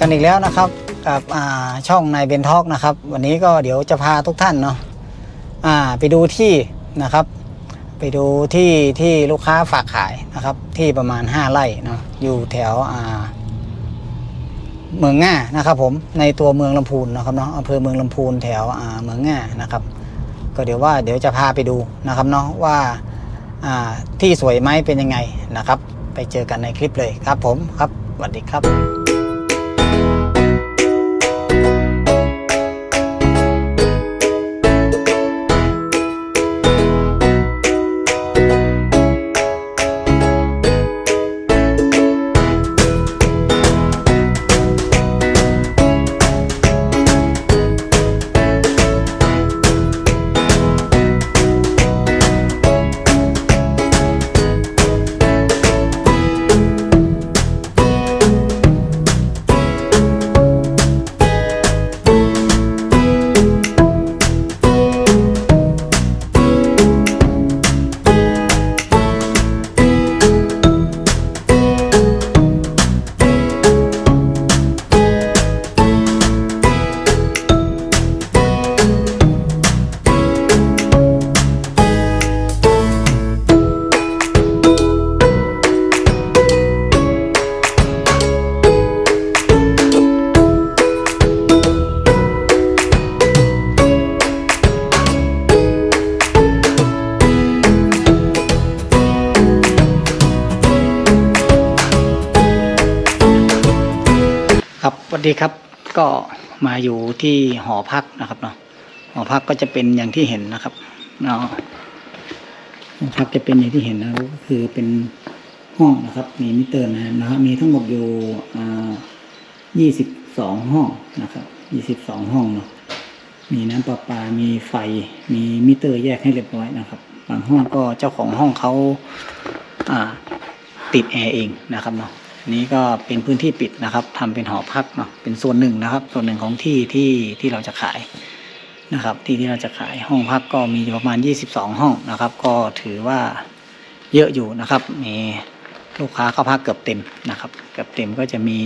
กันอีกแล้วนะครับกับช่องนายเบนทอกนะครับ วันนี้ก็เดี๋ยวจะพาทุกท่านเนาะไปดูที่นะครับ ไปดูที่ที่ลูกค้าฝากขายนะครับ ที่ประมาณ 5 ไร่เนาะอยู่แถวเมืองง่านะครับ ผมในตัวเมืองลำพูนนะครับเนาะอำเภอเมืองลำพูนแถวเมืองง่านะครับ ก็เดี๋ยวว่าเดี๋ยวจะพาไปดูนะครับเนาะว่าที่สวยไหมเป็นยังไงนะครับ ไปเจอกันในคลิปเลยครับผมครับสวัสดีครับ ครับสวัสดีครับก็มาอยู่ที่หอพักนะครับเนาะหอพักก็จะเป็นอย่างที่เห็นนะครับเนาะหอพักจะเป็นอย่างที่เห็นนะก็คือเป็นห้องนะครับ มีมิเตอร์น้ำนะครับมีทั้งหมดอยู่อ่ายี่สิบสองห้องนะครับยี่สิบสองห้องเนาะมีน้ำประปา มีไฟ มีมิเตอร์แยกให้เรียบร้อยนะครับบางห้องก็เจ้าของห้องเขาอ่าติดแอร์เองนะครับเนาะ นี้ก็เป็นพื้นที่ปิดนะครับทำเป็นหอพักเนาะเป็นส่วนหนึ่งนะครับ ส่วนหนึ่งของที่ที่ที่เราจะขายนะครับ ที่ที่เราจะขายห้องพักก็มีประมาณ 22 ห้องนะครับ ก็ถือว่าเยอะอยู่นะครับ มีลูกค้าเข้าพักเกือบเต็มนะครับ เกือบเต็มก็จะมี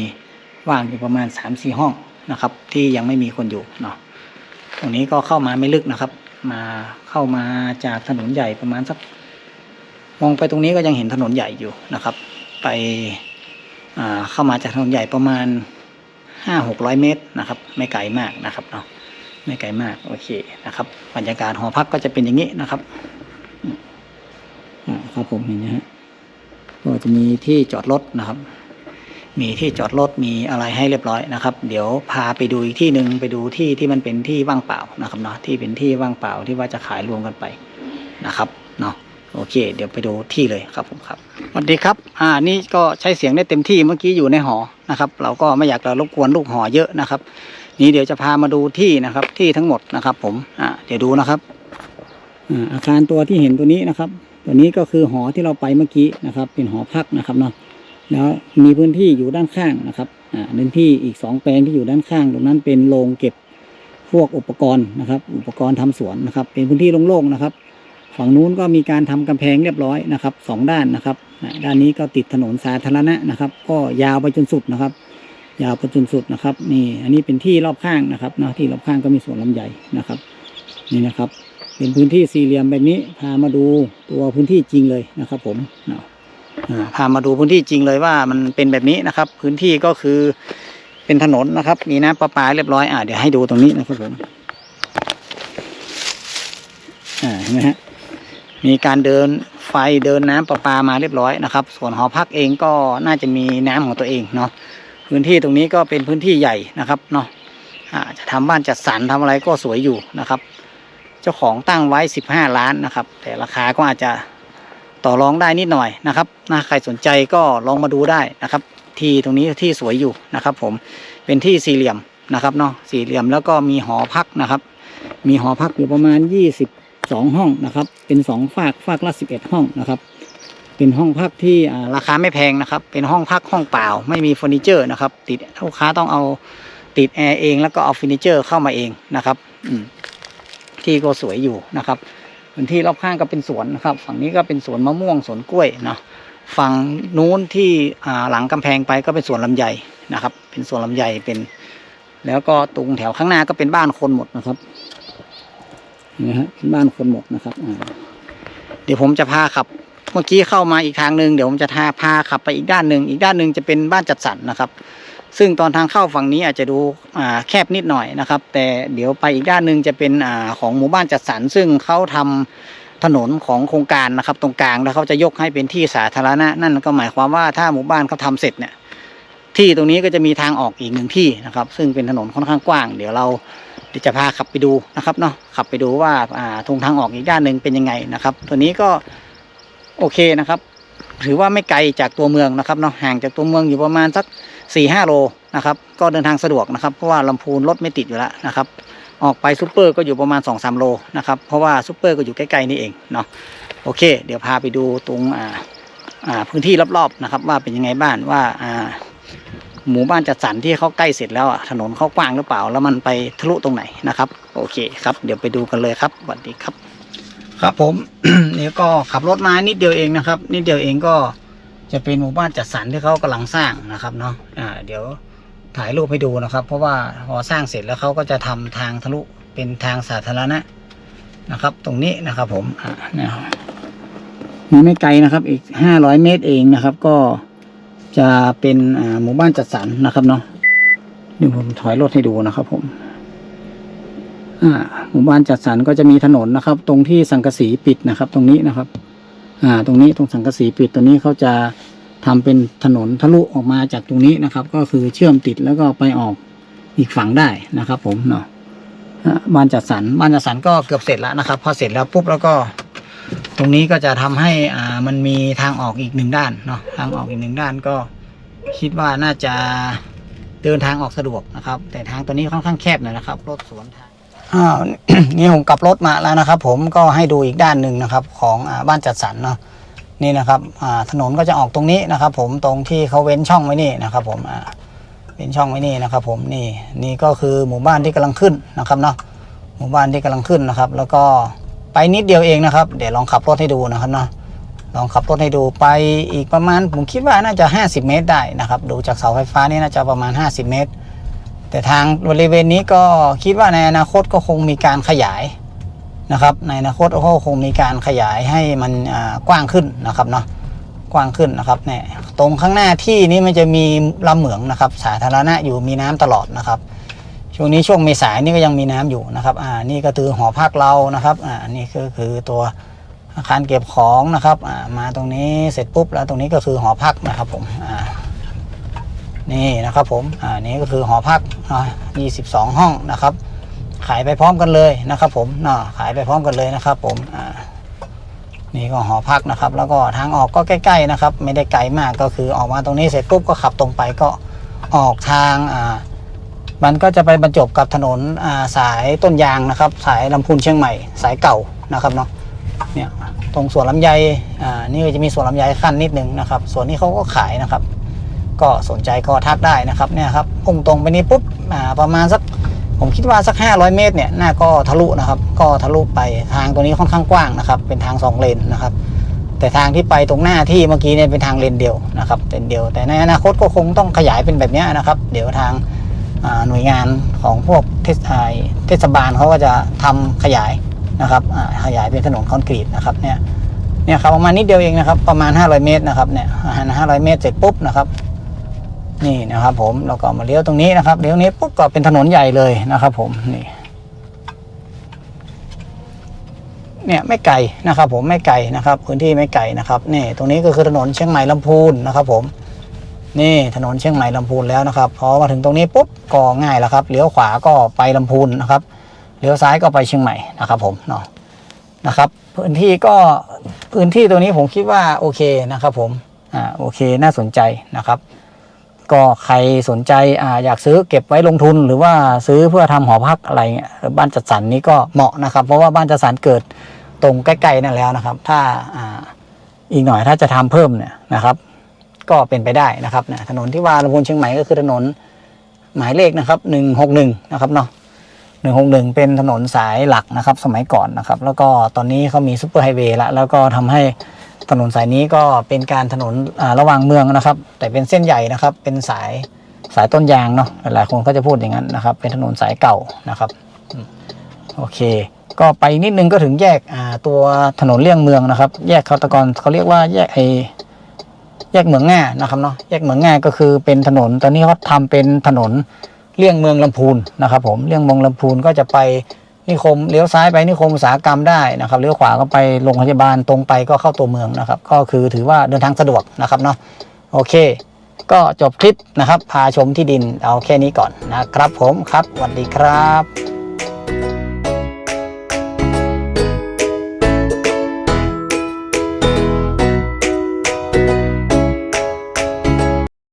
ว่างอยู่ประมาณ 3-4 ห้องนะครับ ที่ยังไม่มีคนอยู่เนาะตรงนี้ก็เข้ามาไม่ลึกนะครับ มาเข้ามาจากถนนใหญ่ประมาณสักมองไปตรงนี้ก็ยังเห็นถนนใหญ่อยู่นะครับ ไป เข้ามาจากถนนใหญ่ประมาณห้าหกร้อยเมตรนะครับ ไม่ไกลมากนะครับเนาะไม่ไกลมากโอเคนะครับบรรยากาศหอพักก็จะเป็นอย่างนี้นะครับอ่าครับผมเห็นนะฮะก็จะมีที่จอดรถนะครับ มีที่จอดรถมีอะไรให้เรียบร้อยนะครับ เดี๋ยวพาไปดูอีกที่หนึ่งไปดูที่ที่มันเป็นที่ว่างเปล่านะครับเนาะที่เป็นที่ว่างเปล่าที่ว่าจะขายรวมกันไปนะครับ โอเค เดี๋ยวไปดูที่เลยครับผมครับสวัสดีครับ อ่านี่ก็ใช้เสียงได้เต็มที่เมื่อกี้อยู่ในหอนะครับ เราก็ไม่อยากจะรบกวนลูกหอเยอะนะครับ นี่เดี๋ยวจะพามาดูที่นะครับ ที่ทั้งหมดนะครับ ผมอ่าเดี๋ยวดูนะครับอ่าอาคารตัวที่เห็นตัวนี้นะครับ ตัวนี้ก็คือหอที่เราไปเมื่อกี้นะครับ เป็นหอพักนะครับเนาะแล้วมีพื้นที่อยู่ด้านข้างนะครับอ่าพื้นที่อีกสองแปลงที่อยู่ด้านข้างตรงนั้นเป็นโรงเก็บพวกอุปกรณ์นะครับ อุปกรณ์ทำสวนนะครับ เป็นพื้นที่โล่งๆนะครับ ฝั่งนู้นก็มีการทำกำแพงเรียบร้อยนะครับสองด้านนะครับ ด้านนี้ก็ติดถนนสาธารณะนะครับ ก็ยาวไปจนสุดนะครับ ยาวไปจนสุดนะครับ นี่อันนี้เป็นที่รอบข้างนะครับเนาะที่รอบข้างก็มีสวนลำไยนะครับ นี่นะครับ เป็นพื้นที่สี่เหลี่ยมแบบนี้พามาดูตัวพื้นที่จริงเลยนะครับ ผมเนาะพามาดูพื้นที่จริงเลยว่ามันเป็นแบบนี้นะครับ พื้นที่ก็คือเป็นถนนนะครับ มีน้ำประปาเรียบร้อยอ่าเดี๋ยวให้ดูตรงนี้นะครับผมอ่าเห็นไหมฮะ มีการเดินไฟเดินน้ำประปามาเรียบร้อยนะครับ ส่วนหอพักเองก็น่าจะมีน้ำของตัวเองเนาะพื้นที่ตรงนี้ก็เป็นพื้นที่ใหญ่นะครับเนาะจะทำบ้านจัดสรรทำอะไรก็สวยอยู่นะครับ เจ้าของตั้งไว้สิบห้าล้านนะครับ แต่ราคาก็อาจจะต่อรองได้นิดหน่อยนะครับนะใครสนใจก็ลองมาดูได้นะครับ ที่ตรงนี้ที่สวยอยู่นะครับ ผมเป็นที่สี่เหลี่ยมนะครับเนาะสี่เหลี่ยมแล้วก็มีหอพักนะครับ มีหอพักอยู่ประมาณยี่ สองห้องนะครับ เป็นสองฝากฝากละสิบเอ็ดห้องนะครับ เป็นห้องพักที่ราคาไม่แพงนะครับ เป็นห้องพักห้องเปล่า ไม่มีเฟอร์นิเจอร์นะครับ ติดลูกค้าต้องเอาติดแอร์เองแล้วก็เอาเฟอร์นิเจอร์เข้ามาเองนะครับอืที่ก็สวยอยู่นะครับพื้นที่รอบข้างก็เป็นสวนนะครับ ฝั่งนี้ก็เป็นสวนมะม่วงสวนกล้วยเนาะฝั่งนู้นที่หลังกำแพงไปก็เป็นสวนลำไยนะครับ เป็นสวนลำไยเป็น แล้วก็ตรงแถวข้างหน้าก็เป็นบ้านคนหมดนะครับ นไหมฮะเป็นบ้านคนหมดนะครับเดี๋ยวผมจะพาขับ เมื่อกี้เข้ามาอีกทางหนึ่งเดี๋ยวผมจะพาพาขับไปอีกด้านหนึ่งอีกด้านหนึ่งจะเป็นบ้านจัดสรรนะครับ ซึ่งตอนทางเข้าฝั่งนี้อาจจะดูอ่าแคบนิดหน่อยนะครับ แต่เดี๋ยวไปอีกด้านหนึ่งจะเป็นอ่าของหมู่บ้านจัดสรรซึ่งเขาทำถนนของโครงการนะครับ ตรงกลางแล้วเขาจะยกให้เป็นที่สาธารณะ นั่นก็หมายความว่าถ้าหมู่บ้านเขาทำเสร็จเนี่ยที่ตรงนี้ก็จะมีทางออกอีกหนึ่งที่นะครับ ซึ่งเป็นถนนค่อนข้างกว้าง เดี๋ยวเรา เดี๋ยวจะพาขับไปดูนะครับเนาะขับไปดูว่าอ่าตรงทางออกอีกด้านหนึ่งเป็นยังไงนะครับ ตัวนี้ก็โอเคนะครับ ถือว่าไม่ไกลจากตัวเมืองนะครับเนาะห่างจากตัวเมืองอยู่ประมาณสัก4ี่ห้าโลนะครับ ก็เดินทางสะดวกนะครับเพราะว่าลำพูนรถไม่ติดอยู่แล้วนะครับ ออกไปซูเปอร์ก็อยู่ประมาณ2อสโลนะครับเพราะว่าซูเปอร์ก็อยู่ใกล้ๆนี่เองเนาะโอเค เดี๋ยวพาไปดูตรงอ่าอ่าพื้นที่รอบๆนะครับ ว่าเป็นยังไงบ้างว่าอ่า หมู่บ้านจัดสรรที่เขาใกล้เสร็จแล้วอะถนนเขากว้างหรือเปล่า แล้วมันไปทะลุตรงไหนนะครับ โอเคครับ เดี๋ยวไปดูกันเลยครับสวัสดีครับ ครับผมนี่ก็ขับรถมานิดเดียวเองนะครับ นิดเดียวเองก็จะเป็นหมู่บ้านจัดสรรที่เขากำลังสร้างนะครับเนาะอ่า เดี๋ยวถ่ายรูปให้ดูนะครับ เพราะว่าพอสร้างเสร็จแล้วเขาก็จะทำทางทะลุเป็นทางสาธารณะนะครับ ตรงนี้นะครับ ผมอ่าเนี่ยไม่ไกลนะครับ อีกห้าร้อยเมตรเองนะครับ ก็ จะเป็นหมู่บ้านจัดสรรนะครับเนาะเดี๋ยวผมถอยรถให้ดูนะครับ ผมหมู่บ้านจัดสรรก็จะมีถนนนะครับ ตรงที่สังกะสีปิดนะครับ ตรงนี้นะครับ อ่า ตรงนี้ตรงสังกะสีปิดตัวนี้เขาจะทำเป็นถนนทะลุออกมาจากตรงนี้นะครับ ก็คือเชื่อมติดแล้วก็ไปออกอีกฝั่งได้นะครับ ผมเนาะอ่าบ้านจัดสรรบ้านจัดสรรก็เกือบเสร็จแล้วนะครับ พอเสร็จแล้วปุ๊บแล้วก็ รงนี้ก็จะทำให้อ่ามันมีทางออกอีกหนึ่งด้านเนาะทางออกอีกหนึ่งด้านก็คิดว่าน่าจะเดินทางออกสะดวกนะครับ แต่ทางตัวนี้ค่อนข้างแคบหน่อยนะครับรถสวนทางอ้าวนี่ผมกลับรถมาแล้วนะครับ ผมก็ให้ดูอีกด้านหนึ่งนะครับ ของอบ้านจัดสรรเนาะนี่นะครับอ่าถนนก็จะออกตรงนี้นะครับ ผมตรงที่เขาเว้นช่องไว้นี่นะครับ ผมอ่าเว้นช่องไว้นี่นะครับ ผมนี่นี่ก็คือหมู่บ้านที่กำลังขึ้นนะครับเนาะหมู่บ้านที่กำลังขึ้นนะครับ แล้วก็ ไปนิดเดียวเองนะครับ เดี๋ยวลองขับรถให้ดูนะครับเนาะลองขับรถให้ดูไปอีกประมาณผมคิดว่าน่าจะ 50 เมตรได้นะครับ ดูจากเสาไฟฟ้านี่น่าจะประมาณ 50 เมตร แต่ทางบริเวณนี้ก็คิดว่าในอนาคตก็คงมีการขยายนะครับ ในอนาคตก็คงมีการขยายให้มันกว้างขึ้นนะครับเนาะกว้างขึ้นนะครับเนี่ยตรงข้างหน้าที่นี้มันจะมีลำเหมืองนะครับ สาธารณะอยู่มีน้ำตลอดนะครับ ช่วงนี้ช่วงเมษายนนี่ก็ยังมีน้ำอยู่นะครับ อ่า นี่ก็คือหอพักเรานะครับ อ่า นี่ก็คือตัวอาคารเก็บของนะครับ อ่า มาตรงนี้เสร็จปุ๊บแล้วตรงนี้ก็คือหอพักนะครับผม อ่า นี่นะครับผม อ่า นี่ก็คือหอพักเนาะ22ห้องนะครับ ขายไปพร้อมกันเลยนะครับ ผมเนาะขายไปพร้อมกันเลยนะครับ ผม อ่า นี่ก็หอพักนะครับ แล้วก็ทางออกก็ใกล้ ๆนะครับ ไม่ได้ไกลมากก็คือออกมาตรงนี้เสร็จปุ๊บก็ขับตรงไปก็ออกทาง อ่า มันก็จะไปบรรจบกับถนนาสายต้นยางนะครับ สายลำพูนเชียงใหม่สายเก่านะครับเนาะเนี่ยตรงสวนลำไยอ่านี่จะมีสวนลำไยขั้นนิดนึงนะครับสวนนี้เขาก็ขายนะครับ ก็สนใจก็ทักได้นะครับเนี่ยครับพุ่งตรงไปนี้ปุ๊บอ่าประมาณสักผมคิดว่าสัก 500 เมตรเนี่ยน่าก็ทะลุนะครับ ก็ทะลุไปทางตัวนี้ค่อนข้างกว้างนะครับ เป็นทางสองเลนนะครับ แต่ทางที่ไปตรงหน้าที่เมื่อกี้เนี่ยเป็นทางเลนเดียวนะครับเลนเดียว แต่ในอนาคตก็คงต้องขยายเป็นแบบนี้นะครับ เดี๋ยวทาง หน่วยงานของพวกเทศเทศบาลเขาก็จะทำขยายนะครับขยายเป็นถนนคอนกรีตนะครับเนี่ยเนี่ยครับประมาณนิดเดียวเองนะครับ ประมาณ 500 เมตรนะครับเนี่ยห้าร้อยเมตรเสร็จปุ๊บนะครับ นี่นะครับผมเราก็มาเลี้ยวตรงนี้นะครับเลี้ยวนี้ปุ๊บก็เป็นถนนใหญ่เลยนะครับผมนี่เนี่ยไม่ไกลนะครับ ผมไม่ไกลนะครับ พื้นที่ไม่ไกลนะครับนี่ตรงนี้ก็คือถนนเชียงใหม่ลำพูนนะครับ ผม นี่ถนนเชียงใหม่ลำพูนแล้วนะครับ พอมาถึงตรงนี้ปุ๊บก็ง่ายแล้วครับเลี้ยวขวาก็ไปลำพูนนะครับเลี้ยวซ้ายก็ไปเชียงใหม่นะครับ ผมเนาะนะครับ พื้นที่ก็พื้นที่ตรงนี้ผมคิดว่าโอเคนะครับ ผมอ่าโอเคน่าสนใจนะครับ ก็ใครสนใจอ่าอยากซื้อเก็บไว้ลงทุน หรือว่าซื้อเพื่อทำหอพักอะไรเงี้ยหรือบ้านจัดสรรนี้ก็เหมาะนะครับ เพราะว่าบ้านจัดสรรเกิดตรงใกล้ๆนั่นแล้วนะครับ ถ้าอ่าอีกหน่อยถ้าจะทำเพิ่มเนี่ยนะครับ ก็เป็นไปได้นะครับนะถนนที่วาลำพูนเชียงใหม่ก็คือถนนหมายเลขนะครับหนึ่งหกหนึ่งนะครับเนาะหนึ่งหกหนึ่งเป็นถนนสายหลักนะครับ สมัยก่อนนะครับ แล้วก็ตอนนี้เขามีซูเปอร์ไฮเวย์ละแล้วก็ทำให้ถนนสายนี้ก็เป็นการถนนอ่าระหว่างเมืองนะครับ แต่เป็นเส้นใหญ่นะครับ เป็นสายสายต้นยางเนาะหลายคนก็จะพูดอย่างนั้นนะครับ เป็นถนนสายเก่านะครับโอเค ก็ไปนิดนึงก็ถึงแยกอ่าตัวถนนเลี่ยงเมืองนะครับ แยกเขาตะกอนเขาเรียกว่าแยกไอ แยกเหมืองง่านะครับเนาะแยกเหมืองง่าก็คือเป็นถนน ตอนนี้เขาทำเป็นถนนเลี่ยงเมืองลำพูนนะครับผมเลี่ยงเมืองลำพูนก็จะไปนิคมเลี้ยวซ้ายไปนิคมอุตสาหกรรมได้นะครับเลี้ยวขวาก็ไปโรงพยาบาลตรงไปก็เข้าตัวเมืองนะครับ ก็คือถือว่าเดินทางสะดวกนะครับเนาะโอเค ก็จบคลิปนะครับ พาชมที่ดินเอาแค่นี้ก่อนนะครับผมครับสวัสดีครับ